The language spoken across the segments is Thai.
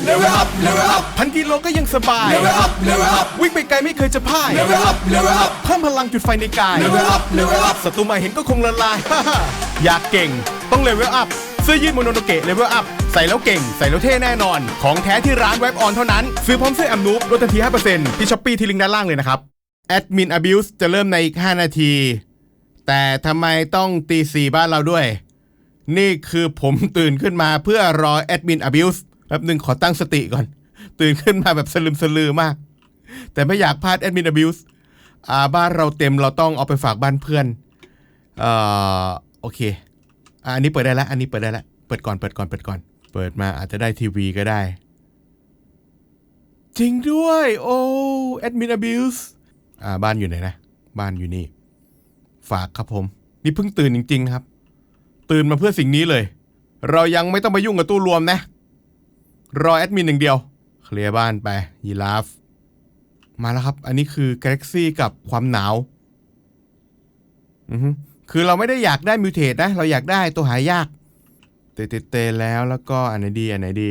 Level up, level up, พันกิโลก็ยังสบาย level up, level up, วิ่งไปไกลไม่เคยจะพ่าย level up, level up, เพิ่มพลังจุดไฟในกาย level up, level up. ศัตรูมาเห็นก็คงละลาย อยากเก่ง ต้องเลเวลอัพเสื้อยืดโมโนโนเกะเลเวลอัพใส่แล้วเก่ง ใส่แล้วเท่แน่นอน ของแท้ที่ร้านเว็บออนเท่านั้น ซื้อพร้อมเสื้อแอมนูบลดทันที 5%ที่ช้อปปี้ที่ลิงก์ด้านล่างเลยนะครับแอดมิน Abuse จะเริ่มในอีก5นาที แต่ทำไมต้องตีสี่บ้านเราด้วย นี่คือผมตื่นขึ้นมาเพื่อรอแอดมิน Abuse แป๊บหนึ่งขอตั้งสติก่อน ตื่นขึ้นมาแบบสลึมสลือมาก แต่ไม่อยากพลาดแอดมิน Abuse อ่าบ้านเราเต็มเราต้องเอาไปฝากบ้านเพื่อนเอ่อโอเคอะอันนี้เปิดได้แล้ว อันนี้เปิดได้แล้ว เปิดก่อนเปิดก่อนเปิดก่อน เปิดมาอาจจะได้ทีวีก็ได้ จริงด้วย โอ้แอดมิน abuse อ่าบ้านอยู่ไหนนะ บ้านอยู่นี่ ฝากครับผม นี่เพิ่งตื่นจริง ๆ นะครับ ตื่นมาเพื่อสิ่งนี้เลย เรายังไม่ต้องไปยุ่งกับตู้รวมนะ รอแอดมินอย่างเดียว เคลียร์บ้านไป ยีราฟ มาแล้วครับ อันนี้คือ Galaxy กับความหนาวอือฮึคือเราไม่ได้อยากได้มิวเทสนะ เราอยากได้ตัวหายาก เตเตเตแล้วแล้วก็อันไหนดี อันไหนดี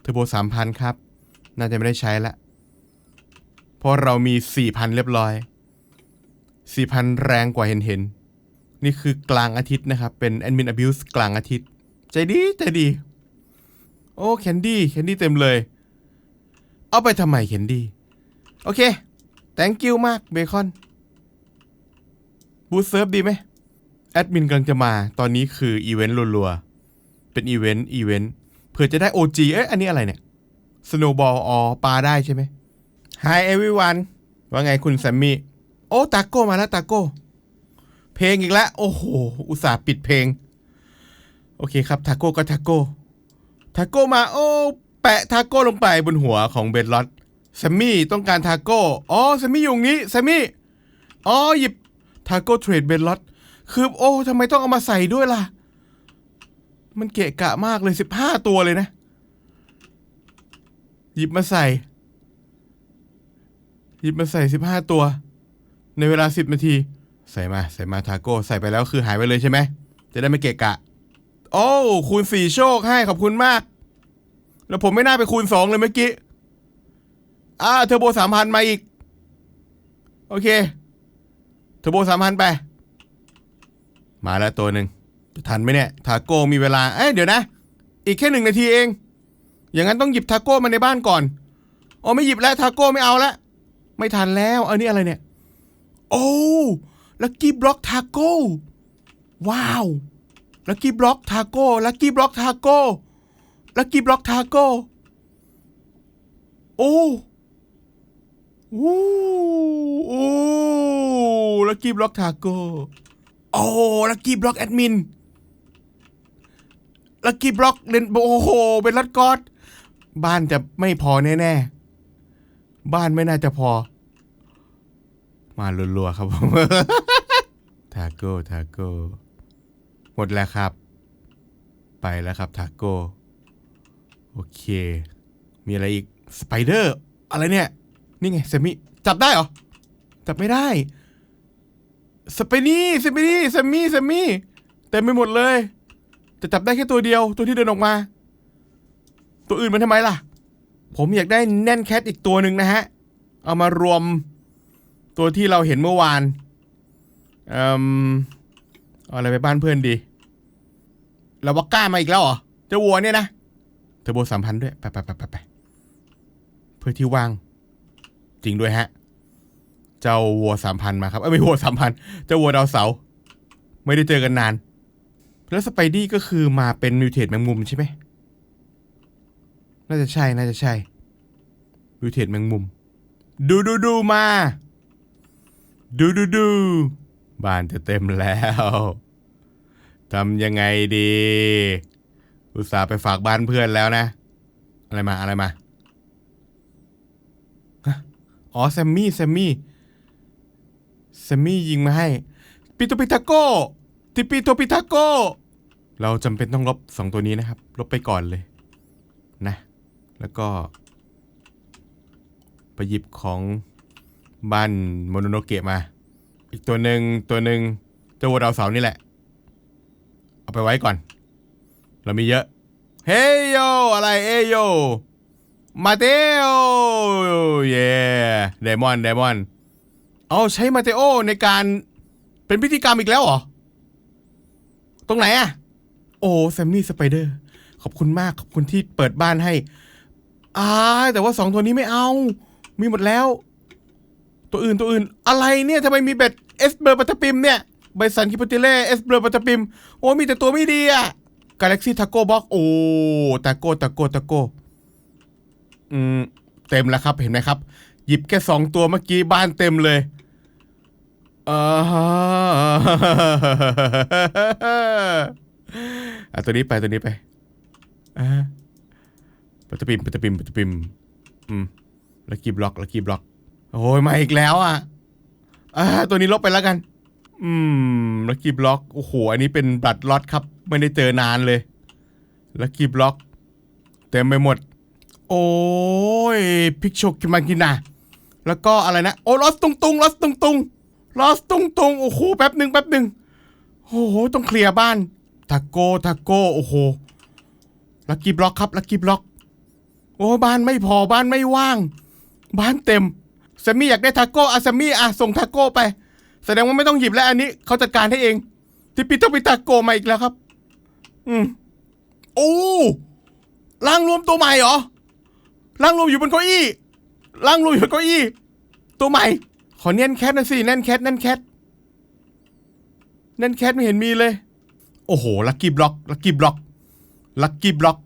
เทอร์โบสามพันครับ น่าจะไม่ได้ใช้ละ เพราะเรามีสี่พันเรียบร้อยสี่พันแรงกว่าเห็นเห็นนี่คือกลางอาทิตย์นะครับ เป็นแอดมิน abuse กลางอาทิตย์ ใจดีใจดี โอ้แคนดี้แคนดี้เต็มเลย เอาไปทำไมแคนดี้โอเค thank you มากเบคอนบูสเซิร์ฟดีไหมแอดมินกำลังจะมาตอนนี้คืออีเวนต์รัวๆ เป็นอีเวนต์อีเวนต์เพื่อจะได้ OG เอ๊ะอันนี้อะไรเนี่ย Snowball อ๋อปลาได้ใช่ไหม Hi everyone ว่าไงคุณแซมมี่ โอ้ตาโก้มาแล้วตาโก้ เพลงอีกแล้ว โอ้โห อุตส่าห์ปิดเพลง โอเคครับ ทาโก้ก็ทาโก้ ทาโก้มาโอ้แปะทาโก้ลงไปบนหัวของเบดลอตแซมมี่ต้องการทาโก้อ๋อแซมมี่อยู่ตรงนี้แซมมี่อ๋อหยิบทาโก้เทรดเบนลอตคือโอ้ทำไมต้องเอามาใส่ด้วยล่ะ มันเกะกะมากเลยสิบห้าตัวเลยนะ หยิบมาใส่ หยิบมาใส่สิบห้าตัว ในเวลาสิบนาที ใส่มาใส่มาทาโก้ใส่ไปแล้วคือหายไปเลยใช่ไหมจะได้ไม่เกะกะ โอ้คูณสี่โชคให้ขอบคุณมาก แล้วผมไม่น่าไปคูณสองเลยเมื่อกี้ อ่าเทอร์โบสามพันมาอีก โอเค เทอร์โบสามพันไป มาแล้วตัวหนึ่งจะทันไหมเนี่ย ทาโก้มีเวลา เอ้ยเดี๋ยวนะ อีกแค่หนึ่งนาทีเอง อย่างนั้นต้องหยิบทาโก้มาในบ้านก่อนอ๋อไม่หยิบแล้วทาโก้ไม่เอาละไม่ทันแล้วอันนี้อะไรเนี่ย โอ้ลักกี้บล็อกทาโก้ ว้าว ลักกี้บล็อกทาโก้ลักกี้บล็อกทาโก้ลักกี้บล็อกทาโก้โอ้อู้โอ้ลักกี้บล็อกทาโก้โอ้ลักกี้บล็อกแอดมินลักกี้บล็อกเล่นโอ้โหเป็นรัดกอดบ้านจะไม่พอแน่ๆ บ้านไม่น่าจะพอ มารัวๆครับผม ทาโก้ ทาโก้ หมดแล้วครับ ไปแล้วครับทาโก้โอเค มีอะไรอีกสไปเดอร์อะไรเนี่ย นี่ไงเซมิจับได้เหรอ จับไม่ได้สเปนี่สเปนี่เซมี่เซมี่เต็มไปหมดเลย แต่จับได้แค่ตัวเดียว ตัวที่เดินออกมา ตัวอื่นมันทำไมล่ะ ผมอยากได้แน่นแคทอีกตัวหนึ่งนะฮะ เอามารวม ตัวที่เราเห็นเมื่อวานอ่ม เอาอะไรไปบ้านเพื่อนดีลาวาก้ามาอีกแล้วเหรอเจ้าวัวเนี่ยนะเทอร์โบสามพันด้วยไปไปไปไปไปเพื่อที่ว่าง จริงด้วยฮะ เจ้าวัวสามพันมาครับเอ้ยไม่วัวสามพันเจ้าวัวดาวเสา ไม่ได้เจอกันนาน แล้วสไปดี้ก็คือมาเป็นมิวเทตแมงมุมใช่ไหมน่าจะใช่ น่าจะใช่มิวเทตแมงมุม ดูดูดูมา ดูดูดูบ้านจะเต็มแล้ว ทำยังไงดี อุตส่าห์ไปฝากบ้านเพื่อนแล้วนะ อะไรมาอะไรมาอ๋อแซมมี่แซมมี่แซมมี่ยิงมาให้ปิโตปิทาโก้ติปิโตปิทาโก้เราจำเป็นต้องลบสองตัวนี้นะครับ ลบไปก่อนเลยนะ แล้วก็ ไปหยิบของบ้านโมโนโนเกะมา อีกตัวหนึ่งตัวหนึ่งเจ้าวัวดาวเสาร์นี่แหละ ไปไว้ก่อน เรามีเยอะ เฮยโย อะไรเอโย มาเตโอ เย่เดมอนเดมอนเอาใช้มาเตโอในการเป็นพิธีกรรมอีกแล้วเหรอ ตรงไหนอะโอ้แซมมี่สไปเดอร์ ขอบคุณมาก ขอบคุณที่เปิดบ้านให้อ่าแต่ว่าสองตัวนี้ไม่เอา มีหมดแล้ว ตัวอื่นตัวอื่น อะไรเนี่ยทำไมมีเบ็ดเอสเบอร์ปัตตปิมเนี่ย ไบสันคิปติเล่เอสเบอร์ปัตตปิม โอ้มีแต่ตัวไม่ดีอะกาแล็กซี่ทาโก้บ็อกโอ้ตาโก้ตาโก้ตาโก้อืมเต็มแล้วครับเห็นไหมครับ หยิบแค่สองตัวเมื่อกี้บ้านเต็มเลยอ่าอะตัวนี้ไปตัวนี้ไปอ่าปัตตปิมปัตตปิมปัตตปิมอืมลักกี้บล็อกลักกี้บล็อกโอ้ยมาอีกแล้วอะอ่าตัวนี้ลบไปแล้วกัน อืมลักกี้บล็อกโอ้โหอันนี้เป็นบัตรล็อตครับ ไม่ได้เจอนานเลยลักกี้บล็อกเต็มไปหมด โอ้ยพิกโชกิมากินาแล้วก็อะไรนะ โอ้ลอสตุงตุงลอสตุงตุงลอสตุงตุงโอ้โหแป๊บหนึ่งแป๊บหนึ่งโอ้โหต้องเคลียร์บ้านทาโก้ทาโก้โอ้โหลักกี้บล็อกครับลักกี้บล็อกโอ้บ้านไม่พอบ้านไม่ว่าง บ้านเต็มแซมมี่อยากได้ทาโก้อะแซมมี่อะส่งทาโก้ไป แสดงว่าไม่ต้องหยิบแล้วอันนี้เขาจัดการให้เอง ทิปปิโตปิตาโกมาอีกแล้วครับ อืมโอ้ร่างรวมตัวใหม่เหรอร่างรวมอยู่บนเก้าอี้ร่างรวมอยู่บนเก้าอี้ ตัวใหม่ ขอเน้นแคทหนะสิแน่นแคทแน่นแคทแน่นแคทไม่เห็นมีเลย โอ้โหลักกี้บล็อกลักกี้บล็อกลักกี้บล็อก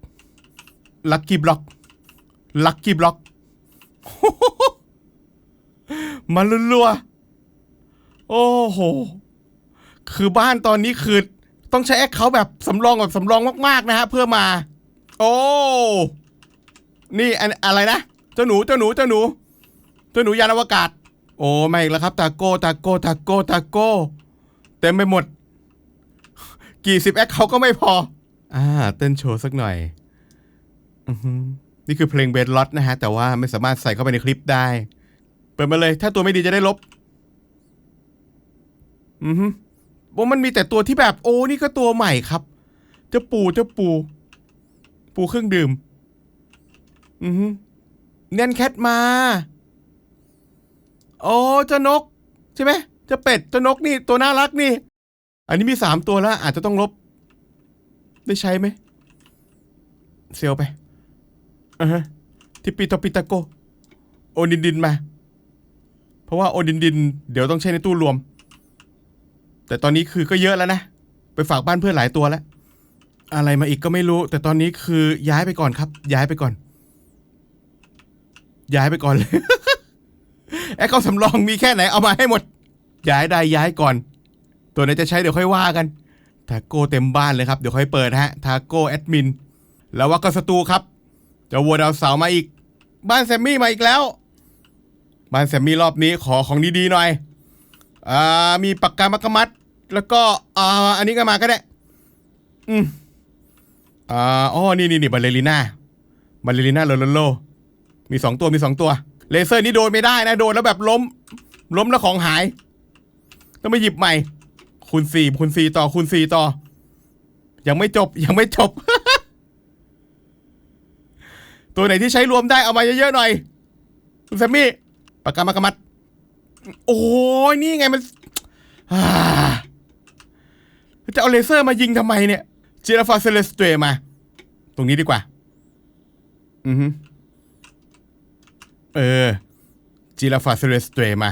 ลักกี้บล็อกลักกี้บล็อกมาลัวๆ โอ้โห คือบ้านตอนนี้คือต้องใช้แอคเคาแบบสำรองแบบสำรองมากๆนะฮะเพื่อมา โอ้ นี่อันอะไรนะ เจ้าหนู เจ้าหนู เจ้าหนู เจ้าหนูยานอวกาศ โอ้ไม่อีกแล้วครับ ตาโก้ ตาโก้ ตาโก้ ตาโก้ เต็มไปหมด กี่สิบแอคเขาก็ไม่พอ อ่า เต้นโชว์สักหน่อยอือนี่คือเพลงเบสล็อตนะฮะ แต่ว่าไม่สามารถใส่เข้าไปในคลิปได้ เปิดมาเลย ถ้าตัวไม่ดีจะได้ลบ อือฮึว่ามันมีแต่ตัวที่แบบโอ้นี่ก็ตัวใหม่ครับ เจ้าปูเจ้าปู ปูเครื่องดื่ม อือฮึแนนแคทมา โอ้เจ้านก ใช่ไหมเจ้าเป็ดเจ้านกนี่ตัวน่ารักนี่ อันนี้มีสามตัวแล้ว อาจจะต้องลบ ได้ใช้ไหม เซลไปอ่าฮะทิปปิโตปิตาโก โอดินดินมา เพราะว่าโอดินดิน เดี๋ยวต้องใช้ในตู้รวม แต่ตอนนี้คือก็เยอะแล้วนะ ไปฝากบ้านเพื่อนหลายตัวแล้ว อะไรมาอีกก็ไม่รู้ แต่ตอนนี้คือย้ายไปก่อนครับ ย้ายไปก่อน ย้ายไปก่อนเลยแอคเขาสำรองมีแค่ไหนเอามาให้หมด ย้ายได้ย้ายก่อน ตัวไหนจะใช้เดี๋ยวค่อยว่ากันทาโก้เต็มบ้านเลยครับเดี๋ยวค่อยเปิดฮะทาโก้แอดมินแล้วว่าก็สตูครับจะวัวดาวเสามาอีก บ้านแซมมี่มาอีกแล้ว บ้านแซมมี่รอบนี้ขอของดีๆหน่อยอ่ามีปากกามากมัด แล้วก็อ่าอันนี้ก็มาก็ได้ อืมอ่าอ๋อนี่นี่นี่บาเลริน่าบาเลริน่าโลโลโล มีสองตัวมีสองตัว เลเซอร์นี่โดนไม่ได้นะ โดนแล้วแบบล้ม ล้มแล้วของหาย ต้องไปหยิบใหม่ คูณสี่คูณสี่ต่อคูณสี่ต่อ ยังไม่จบยังไม่จบ ตัวไหนที่ใช้รวมได้เอามาเยอะๆหน่อย คุณแซมมี่ปากกามากมัด โอ้ยนี่ไงมัน อ่า จะเอาเลเซอร์มายิงทำไมเนี่ยจิราฟาเซเลสเตรมา ตรงนี้ดีกว่า อือฮึเออจิราฟาเซเลสเตรมา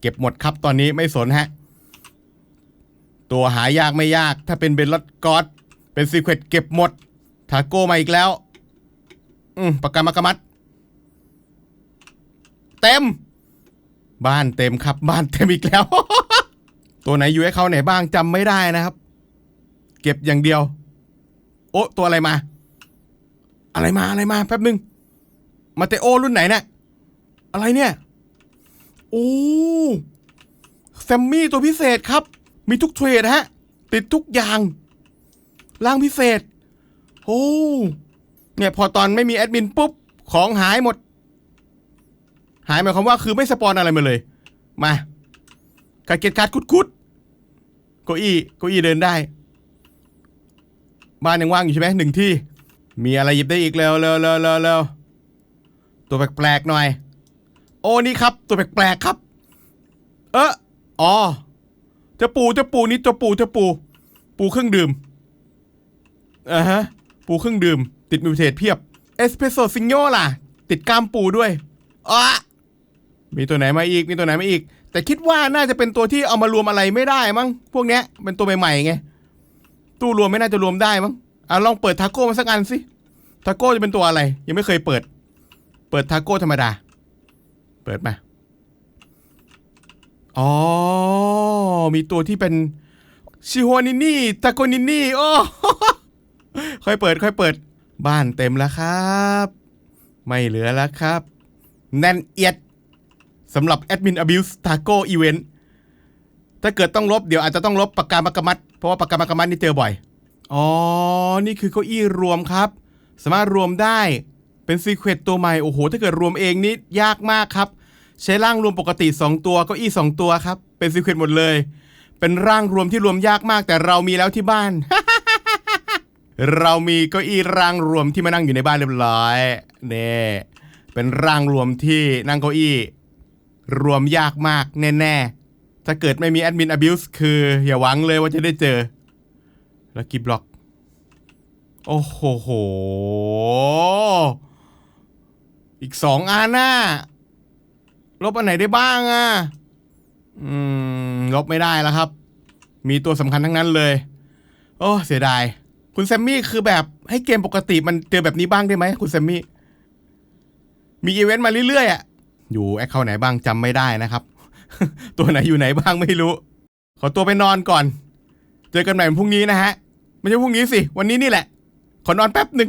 เก็บหมดครับตอนนี้ไม่สนฮะ ตัวหายากไม่ยาก ถ้าเป็นเบลลอดกอดเป็นซีเควตเก็บหมดทาโก้มาอีกแล้ว อืมปากกามากมัด เต็ม บ้านเต็มครับ บ้านเต็มอีกแล้ว ตัวไหนอยู่ให้เขาไหนบ้างจำไม่ได้นะครับ เก็บอย่างเดียว โอ้ตัวอะไรมา อะไรมาอะไรมาแป๊บนึง มาเตโอรุ่นไหนเนี่ยอะไรเนี่ยโอ้แซมมี่ตัวพิเศษครับ มีทุกเทรดฮะ ติดทุกอย่างร่างพิเศษโอ้เนี่ยพอตอนไม่มีแอดมินปุ๊บ ของหายหมด หายหมายความว่าคือไม่สปอนอะไรมาเลย มาการเก็ตการ์ดคุดคุด เก้าอี้เก้าอี้เดินได้ บ้านยังว่างอยู่ใช่ไหมหนึ่งที่ มีอะไรหยิบได้อีกเร็วเร็วเร็วเร็วเร็วตัวแปลกๆหน่อย โอ้นี่ครับ ตัวแปลกๆครับ เอออ๋อเจะปูเจะปูนี่ตัวปูเจะปู ปูเครื่องดื่มอ่าฮะปูเครื่องดื่ม ติดมิวเทสเพียบเอสเปรสโซซิงโยล่ะ ติดกล้ามปูด้วยอะมีตัวไหนมาอีก มีตัวไหนมาอีก แต่คิดว่าน่าจะเป็นตัวที่เอามารวมอะไรไม่ได้มั้งพวกเนี้ยเป็นตัวใหม่ๆไงตู้รวมไม่น่าจะรวมได้มั้งอะลองเปิดทาโก้มาสักอันสิทาโก้จะเป็นตัวอะไร ยังไม่เคยเปิด เปิดทาโก้ธรรมดา เปิดมาอ๋อมีตัวที่เป็นชิฮวานินี่ตาโกนินี่โอ้ค่อยเปิด ค่อยเปิด บ้านเต็มแล้วครับ ไม่เหลือแล้วครับ แน่นเอียด สำหรับแอดมิน Abuse Taco Event ถ้าเกิดต้องลบเดี๋ยวอาจจะต้องลบปากกามากมัด เพราะว่าปากกามากมัดนี่เจอบ่อย อ๋อ นี่คือเก้าอี้รวมครับ สามารถรวมได้เป็นซีเค e ตตัวใหม่ โอ้โห ถ้าเกิดรวมเองนี่ยากมากครับ ใช้ร่างรวมปกติ 2 ตัวเก้าอี้ 2 ตัวครับ เป็นซีเค e ตหมดเลย เป็นร่างรวมที่รวมยากมากแต่เรามีแล้วที่บ้าน เรามีเก้าอี้ร่างรวมที่มานั่งอยู่ในบ้านเรียบร้อยนี่เป็นร่างรวมที่นั่งเก้าอี้ รวมยากมากแน่ๆ ถ้าเกิดไม่มีแอดมิน abuse คือ อย่าหวังเลยว่าจะได้เจอ แล้วกีบล็อก โอ้โหโห อีกสองอันน่ะลบอันไหนได้บ้างอะ อืม ลบไม่ได้แล้วครับ มีตัวสำคัญทั้งนั้นเลย โอ้เสียดาย คุณแซมมี่คือแบบให้เกมปกติมันเจอแบบนี้บ้างได้ไหมคุณแซมมี่ มีอีเวนต์มาเรื่อยๆอะ อยู่แอคเคาท์ไหนบ้างจำไม่ได้นะครับ ตัวไหนอยู่ไหนบ้างไม่รู้ ขอตัวไปนอนก่อน เจอกันใหม่พรุ่งนี้นะฮะ ไม่ใช่พรุ่งนี้สิ วันนี้นี่แหละ ขอนอนแป๊บหนึ่ง